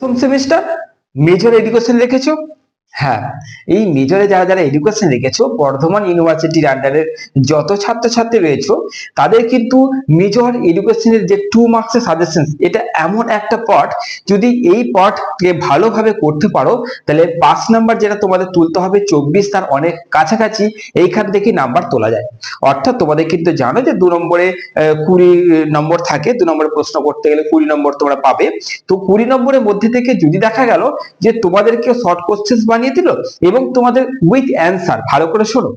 প্রথম semester major education রেখেছো হ্যাঁ এই মেজরে যারা যারা এডুকেশন রেখেছো, বর্ধমান ইউনিভার্সিটির আন্ডারে যত ছাত্রছাত্রী রয়েছে, তাদের কিন্তু মেজর এডুকেশনের যে টু মার্কসের সাজেশন এটা এমন একটা পট যদি এই পটকে ভালোভাবে করতে পারো, তাহলে পাঁচ নাম্বার যেটা তোমাদের তুলতে হবে, চব্বিশ তার অনেক কাছাকাছি, এইখান থেকে নাম্বার তোলা যায়। অর্থাৎ তোমাদের কিন্তু জানো যে দু নম্বরে কুড়ি নম্বর থাকে, দু নম্বরে প্রশ্ন করতে গেলে কুড়ি নম্বর তোমরা পাবে। তো কুড়ি নম্বরের মধ্যে থেকে যদি দেখা গেল যে তোমাদেরকে শর্ট কোশ্চেন বানিয়ে দিল? এবং তোমাদের উইথ অ্যান্সার ভালো করে শোনো।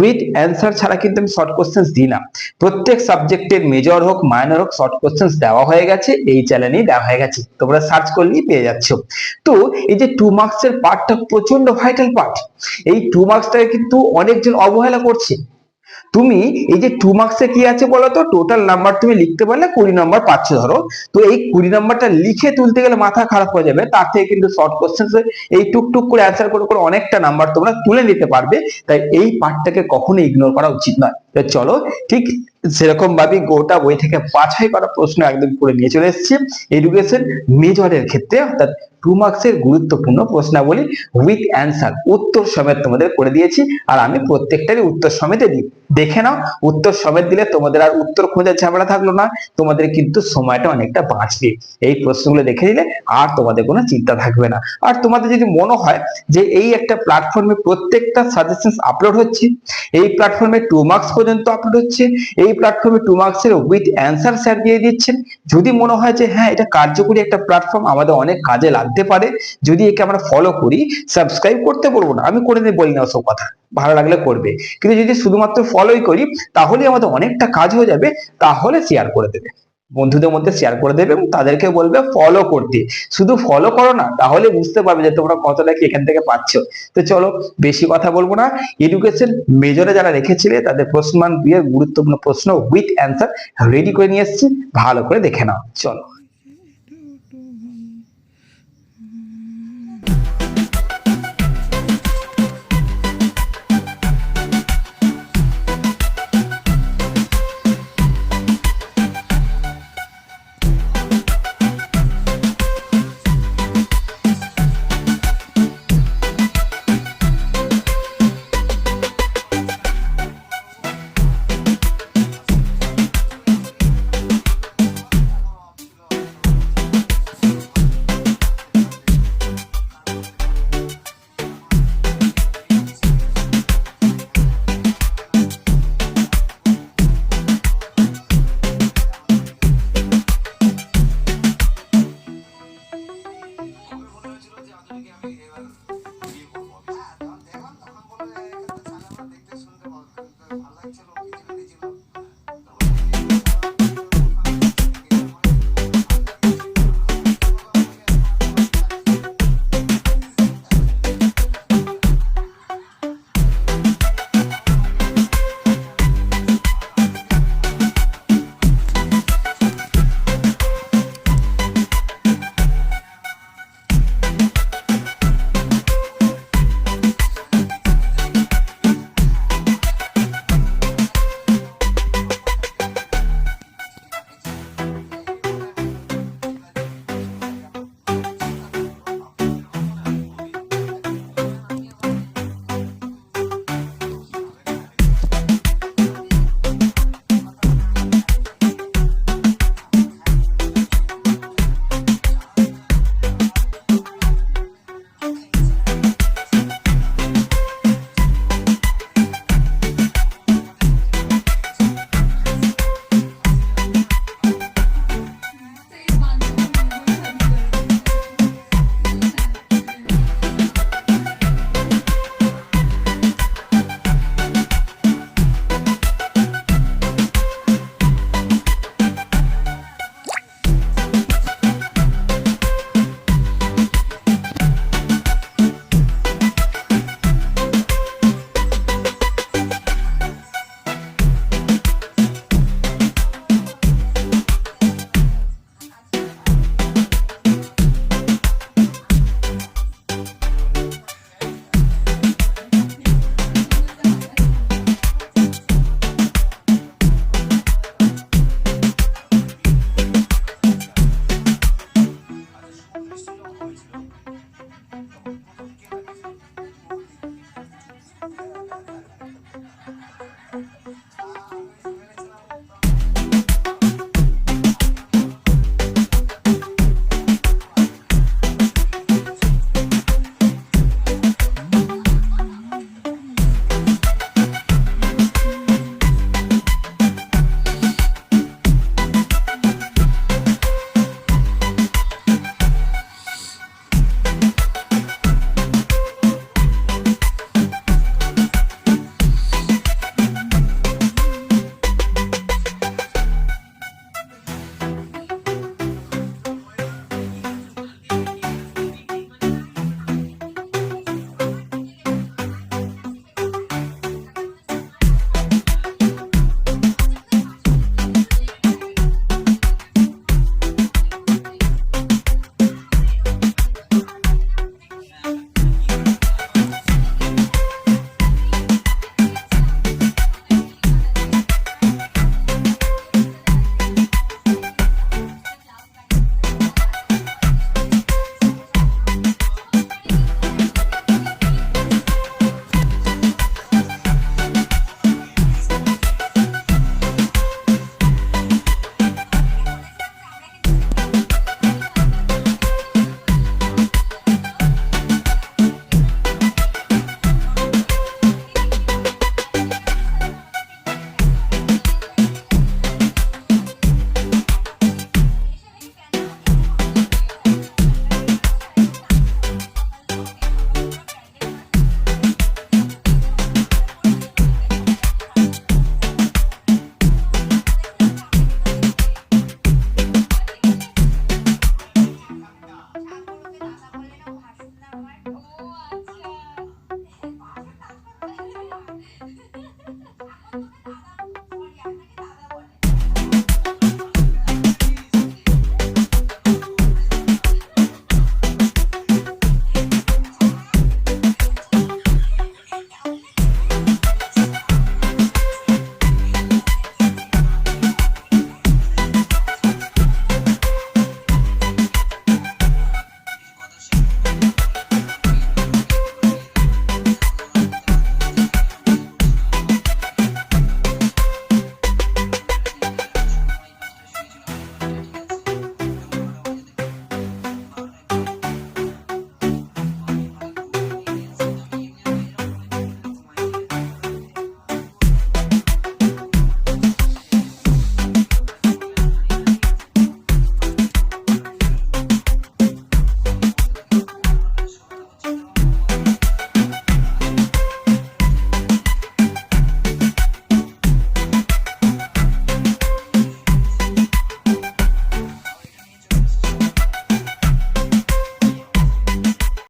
উইথ অ্যান্সার ছাড়া কিন্তু আমি শর্ট কোশ্চেন্স দিই না। প্রত্যেক সাবজেক্টের মেজর হোক মাইনর হোক শর্ট কোশ্চেন্স দেওয়া হয়ে গেছে, এই চ্যানেলেই দেওয়া হয়ে গেছে। তোমরা সার্চ করলেই পেয়ে যাচ্ছ। তো এই যে টু মার্কসের পার্টটা প্রচণ্ড ভাইটাল পার্ট এই টু মার্কসটাকে কিন্তু অনেকজন অবহেলা করছে। তুমি এই যে টু মার্কসে কি আছে বলো তো টোটাল নাম্বার তুমি লিখতে পারলে কুড়ি নাম্বার পাচ্ছ ধরো। তো এই কুড়ি নাম্বারটা লিখে তুলতে গেলে মাথা খারাপ হয়ে যাবে। তার থেকে কিন্তু শর্ট কোশ্চেন এই টুকটুক করে অ্যান্সার করে করে অনেকটা নাম্বার তোমরা তুলে নিতে পারবে। তাই এই পার্টটাকে কখনো ইগনোর করা উচিত নয়। চলো ঠিক সেরকম ভাবে গোটা বই থেকে বাছাই করা প্রশ্ন একদম করে নিয়ে চলে এসেছি। এডুকেশন মেজরের ক্ষেত্রে অর্থাৎ টু মার্কসের গুরুত্বপূর্ণ প্রশ্নাবলী উইথ অ্যান্সার উত্তর সমেত তোমাদের করে দিয়েছি। আর আমি প্রত্যেকটারই উত্তর সমেতে দিই। দেখে নাও, উত্তর সমেত দিলে তোমাদের আর উত্তর খোঁজার ঝামেলা থাকল না, তোমাদের কিন্তু সময়টা অনেকটা বাঁচবে। এই প্রশ্নগুলো দেখে নিলে আর তোমাদের কোনো চিন্তা থাকবে না। আর তোমাদের যদি মনে হয় যে এই একটা প্ল্যাটফর্মে প্রত্যেকটা সাজেশন আপলোড হচ্ছে, এই প্ল্যাটফর্মে টু মার্কস পর্যন্ত আপলোড হচ্ছে। এই প্ল্যাটফর্মে টু মার্কসের উইথ অ্যান্সার স্যার দিয়ে দিচ্ছেন। যদি মনে হয় যে হ্যাঁ এটা কার্যকরী একটা প্ল্যাটফর্ম আমাদের অনেক কাজে লাগতে পারে। যদি একে আমরা ফলো করি সাবস্ক্রাইব করতে বলব না। আমি করে বলি না ওসব কথা। ভালো লাগলে করবে। কিন্তু যদি শুধুমাত্র ফলোই করি তাহলে আমাদের অনেকটা কাজ হয়ে যাবে। তাহলে শেয়ার করে দেবে। বন্ধুদের মধ্যে শেয়ার করে দেবে এবং তাদেরকে বলবে ফলো করতে। শুধু ফলো করো না, তাহলে বুঝতে পারবে যে তোমরা কতটা কি এখান থেকে পাচ্ছ। তো চলো, বেশি কথা বলব না। এডুকেশন মেজরে যারা রেখেছিলে, তাদের প্রশ্নমান দিয়ে গুরুত্বপূর্ণ প্রশ্ন উইথ অ্যান্সার রেডি করে নিয়ে এসেছি। ভালো করে দেখে নাও। চলো।